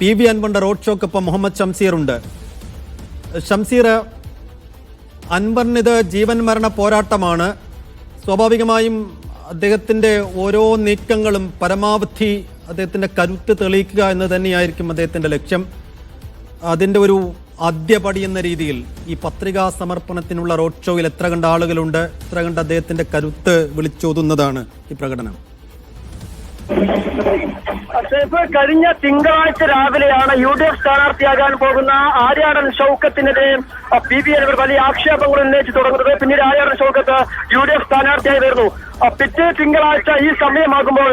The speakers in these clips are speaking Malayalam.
പി വി അൻവറിന്റെ റോഡ് ഷോക്കൊപ്പം മുഹമ്മദ് ഷംസീർ ഉണ്ട് ഷംസീർ അൻവറിനിത് ജീവൻ മരണ പോരാട്ടമാണ്. സ്വാഭാവികമായും അദ്ദേഹത്തിന്റെ ഓരോ നീക്കങ്ങളും പരമാവധി അദ്ദേഹത്തിന്റെ കരുത്ത് തെളിയിക്കുക എന്ന് തന്നെയായിരിക്കും അദ്ദേഹത്തിന്റെ ലക്ഷ്യം. അതിന്റെ ഒരു ആദ്യപടി എന്ന രീതിയിൽ ഈ പത്രികാ സമർപ്പണത്തിനുള്ള റോഡ് ഷോയിൽ എത്ര കണ്ട ആളുകളുണ്ട് എത്ര കണ്ട് അദ്ദേഹത്തിന്റെ കരുത്ത് വിളിച്ചോതുന്നതാണ് ഈ പ്രകടനം. സേഫ് കഴിഞ്ഞ തിങ്കളാഴ്ച രാവിലെയാണ് യു ഡി എഫ് സ്ഥാനാർത്ഥിയാകാൻ പോകുന്ന ആര്യാടൻ ഷൌക്കത്തിനെതിരെ പി ബി എൽ വലിയ ആക്ഷേപങ്ങൾ ഉന്നയിച്ചു തുടങ്ങുന്നത്. പിന്നീട് Aryadan Shoukath U D F സ്ഥാനാർത്ഥിയായി വരുന്നു. പിറ്റേ തിങ്കളാഴ്ച ഈ സമയമാകുമ്പോൾ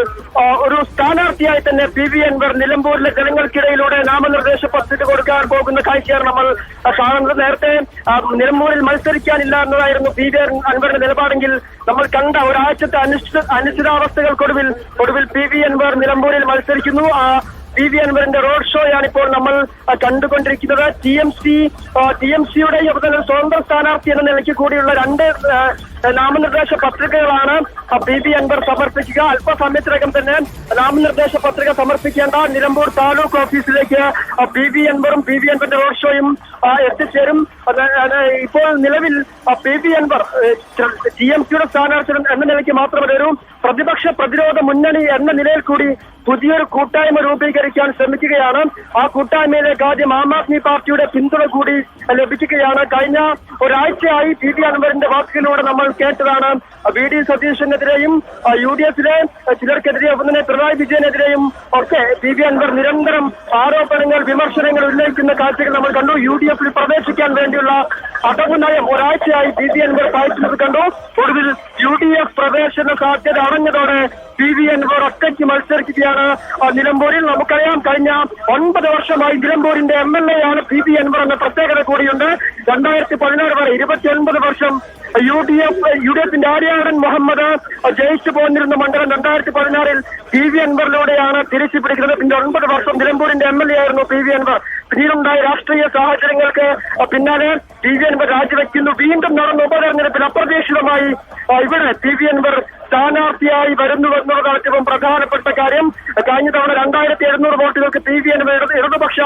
ഒരു സ്ഥാനാർത്ഥിയായി തന്നെ പി വി അൻവർ നിലമ്പൂരിലെ ജനങ്ങൾക്കിടയിലൂടെ നാമനിർദ്ദേശ പത്രിക കൊടുക്കാൻ പോകുന്ന കാഴ്ചയാണ് നമ്മൾ കാണുന്നത്. നേരത്തെ നിലമ്പൂരിൽ മത്സരിക്കാനില്ല എന്നതായിരുന്നു പി വി അൻവറിന്റെ നിലപാടെങ്കിൽ നമ്മൾ കണ്ട ഒരാഴ്ചത്തെ അനിശ്ചിത അനിശ്ചിതാവസ്ഥകൾക്കൊടുവിൽ ഒടുവിൽ പി വി അൻവർ നിലമ്പൂരിൽ മത്സരിക്കുന്നു. പി വി അൻവറിന്റെ റോഡ് ഷോയാണ് ഇപ്പോൾ നമ്മൾ കണ്ടുകൊണ്ടിരിക്കുന്നത്. T M C T M സിയുടെ അതുപോലെ സ്വതന്ത്ര സ്ഥാനാർത്ഥി എന്ന നിലയ്ക്ക് കൂടിയുള്ള രണ്ട് നാമനിർദ്ദേശ പത്രികകളാണ് വി അൻവർ സമർപ്പിക്കുക. അല്പസമയത്തിനകം തന്നെ നാമനിർദ്ദേശ പത്രിക സമർപ്പിക്കേണ്ട നിലമ്പൂർ താലൂക്ക് ഓഫീസിലേക്ക് ബി ബി അൻവറും ബി വി അൻവറിന്റെ റോഡ് ഷോയും എത്തിച്ചേരും. ഇപ്പോൾ നിലവിൽ B B Anvar T M സിയുടെ സ്ഥാനാർത്ഥി എന്ന നിലയ്ക്ക് മാത്രമേ ഒരു പ്രതിപക്ഷ പ്രതിരോധ മുന്നണി എന്ന നിലയിൽ കൂടി പുതിയൊരു കൂട്ടായ്മ രൂപീകരിക്കാൻ ശ്രമിക്കുകയാണ്. ആ കൂട്ടായ്മയിലേക്ക് ആദ്യം ആം ആദ്മി പാർട്ടിയുടെ പിന്തുണ കൂടി ലഭിക്കുകയാണ്. കഴിഞ്ഞ ഒരാഴ്ചയായി പി ബി അൻവറിന്റെ വാക്കുകളിലൂടെ നമ്മൾ കേട്ടതാണ്. വി ഡി സതീഷിനെതിരെയും യു ഡി എഫിലെ ചിലർക്കെതിരെ ഒപ്പം തന്നെ പിണറായി വിജയനെതിരെയും ഒക്കെ പി വി അൻവർ നിരന്തരം ആരോപണങ്ങൾ വിമർശനങ്ങൾ ഉന്നയിക്കുന്ന കാഴ്ചകൾ നമ്മൾ കണ്ടു. യു ഡി എഫിൽ പ്രവേശിക്കാൻ വേണ്ടിയുള്ള അടവ് നയം ഒരാഴ്ചയായി പി വി അൻവർ പാലിക്കുന്നത് കണ്ടു. പ്രവേശന സാധ്യത അടഞ്ഞതോടെ പി വി അൻവർ ഒറ്റയ്ക്ക് മത്സരിക്കുകയാണ് നിലമ്പൂരിൽ നമുക്കറിയാം കഴിഞ്ഞ ഒൻപത് വർഷമായി നിലമ്പൂരിന്റെ എം എൽ എ ആണ് പി വി അൻവർ എന്ന പ്രത്യേകത കൂടിയുണ്ട്. രണ്ടായിരത്തി പതിനാറ് വരെ ഇരുപത്തി ഒൻപത് വർഷം U D F U D എഫിന്റെ ആര്യാടൻ മുഹമ്മദ് ജയിച്ചു പോന്നിരുന്ന മണ്ഡലം രണ്ടായിരത്തി പതിനാറിൽ പി വി അൻവറിലൂടെയാണ് തിരിച്ചു പിടിക്കുന്നത്. പിന്നെ ഒൻപത് വർഷം നിലമ്പൂരിന്റെ എം എൽ എ ആയിരുന്നു പി വി അൻവർ പിന്നീടുണ്ടായ രാഷ്ട്രീയ സാഹചര്യങ്ങൾക്ക് പിന്നാലെ പി വി അൻവർ രാജിവെക്കുന്നു. വീണ്ടും നടന്ന ഉപതെരഞ്ഞെടുപ്പിൽ അപ്രതീക്ഷിതമായി ഇവിടെ പി വി അൻവർ സ്ഥാനാർത്ഥിയായി വരുന്നു എന്നുള്ളതാണ് ഏറ്റവും പ്രധാനപ്പെട്ട കാര്യം. കഴിഞ്ഞ തവണ രണ്ടായിരത്തി എഴുന്നൂറ് വോട്ടുകൾക്ക് പി വി എൻ ഇടത് ഇടതുപക്ഷ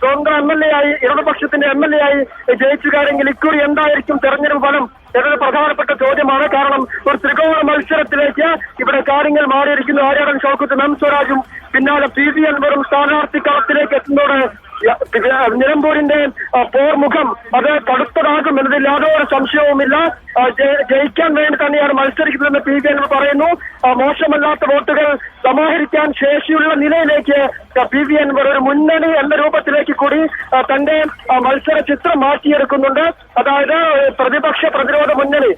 സ്വന്തം എം എൽ എ ആയി ഇടതുപക്ഷത്തിന്റെ എം എൽ എ ആയി ജയിച്ചു കാര്യമെങ്കിൽ ഇക്കുറി എന്തായിരിക്കും തെരഞ്ഞെടുപ്പ് ഫലം എന്നത് പ്രധാനപ്പെട്ട ചോദ്യമാണ്. കാരണം ഒരു ത്രികോണ മത്സരത്തിലേക്ക് ഇവിടെ കാര്യങ്ങൾ മാറിയിരിക്കുന്നു. ആര്യാടൻ ഷോക്കത്ത് എം സ്വരാജും പിന്നാലെ പി വി അൻവറും സ്ഥാനാർത്ഥി കളത്തിലേക്ക് എത്തുന്നതോടെ നിലമ്പൂരിന്റെ പോർമുഖം അത് കടുത്തതാകും എന്നതിൽ യാതൊരു സംശയവുമില്ല. ജയിക്കാൻ വേണ്ടി തന്നെയാണ് മത്സരിക്കുന്നതെന്ന് പി ജെ പറയുന്നു. മോശമല്ലാത്ത വോട്ടുകൾ സമാഹരിക്കാൻ ശേഷിയുള്ള നിലയിലേക്ക് പി വി അൻവർ ഒരു മുന്നണി എന്ന രൂപത്തിലേക്ക് കൂടി തന്റെ മത്സര ചിത്രം മാറ്റിയെടുക്കുന്നുണ്ട്. അതായത് പ്രതിപക്ഷ പ്രതിരോധ മുന്നണി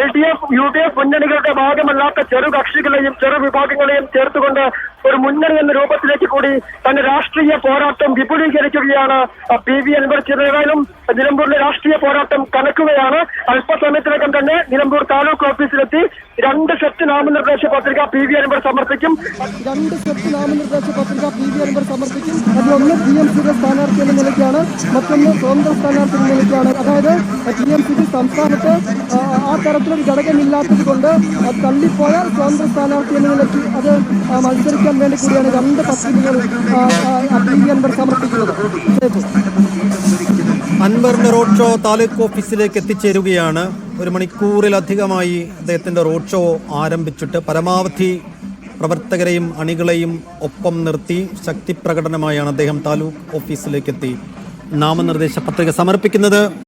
L D F U D F മുന്നണികളുടെ ഭാഗമല്ലാത്ത ചെറു കക്ഷികളെയും ചെറു വിഭാഗങ്ങളെയും ചേർത്തുകൊണ്ട് ഒരു മുന്നണി എന്ന രൂപത്തിലേക്ക് കൂടി തന്റെ രാഷ്ട്രീയ പോരാട്ടം വിപുലീകരിക്കുകയാണ് പി വി അൻവർ ചെറുതായാലും നിലമ്പൂരിലെ രാഷ്ട്രീയ പോരാട്ടം കനക്കുകയാണ്. അല്പസമയത്തിനകം തന്നെ നിലമ്പൂർ താലൂക്ക് ഓഫീസിലെത്തി. രണ്ട് സെറ്റ് നാമനിർദ്ദേശ പത്രിക പി വി അൻവർ സമർപ്പിക്കും. രണ്ട് സെറ്റ് നാമനിർദ്ദേശ പത്രിക പി വി അൻവർ സമർപ്പിക്കും. അതിലൊന്ന് ടി എം സിയുടെ സ്ഥാനാർത്ഥി എന്ന നിലയ്ക്കാണ്. മറ്റൊന്ന് സ്വതന്ത്ര സ്ഥാനാർത്ഥി എന്ന നിലയ്ക്കാണ്. അതായത് ടി എം സിക്ക് സംസ്ഥാനത്ത് ആ, തരത്തിലൊരു ഘടകമില്ലാത്തത് കൊണ്ട് തള്ളിപ്പോയ സ്വതന്ത്ര സ്ഥാനാർത്ഥി എന്ന നിലയ്ക്ക് അത് മത്സരിക്കാൻ വേണ്ടി കൂടിയാണ് രണ്ട് പത്രികകൾ പി വി അൻവർ സമർപ്പിക്കുന്നത്. അൻവറിന്റെ റോഡ് ഷോ താലൂക്ക് ഓഫീസിലേക്ക് എത്തിച്ചേരുകയാണ്. ഒരു മണിക്കൂറിലധികമായി അദ്ദേഹത്തിന്റെ റോഡ് ഷോ ആരംഭിച്ചിട്ട് പരമാവധി പ്രവർത്തകരെയും അണികളെയും ഒപ്പം നിർത്തി ശക്തി പ്രകടനമായാണ് അദ്ദേഹം താലൂക്ക് ഓഫീസിലേക്ക് എത്തി നാമനിർദ്ദേശ പത്രിക സമർപ്പിക്കുന്നത്